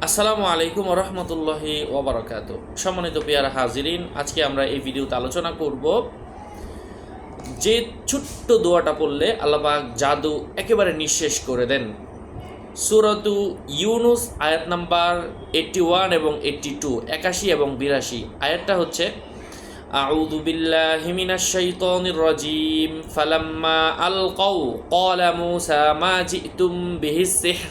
আসসালামু আলাইকুম রহমতুল্লাহি ওবরাকাত সম্মানিত পেয়ারা হাজিরিন আজকে আমরা এই ভিডিওতে আলোচনা করব যে ছোট্ট দোয়াটা পড়লে আল্লাপাক জাদু একেবারে নিঃশেষ করে দেন সুরতু ইউনুস আয়াত নাম্বার এইটটি ওয়ান এবং এইটটি টু একাশি এবং বিরাশি আয়াতটা হচ্ছে أعوذ بالله من الشيطان الرجيم فلما ألقوا قال موسى ما جئتم به السحر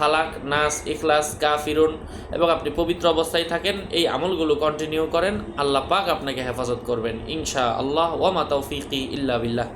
ফালাক, নাস, ইখলাস কা ফিরুন এবং আপনি পবিত্র অবস্থায় থাকেন, এই আমলগুলো কন্টিনিউ করেন, আল্লাহ পাক আপনাকে হেফাজত করবেন। ইনশা আল্লাহ ওয়ামা তৌফিকি ইল্লা বিল্লাহ।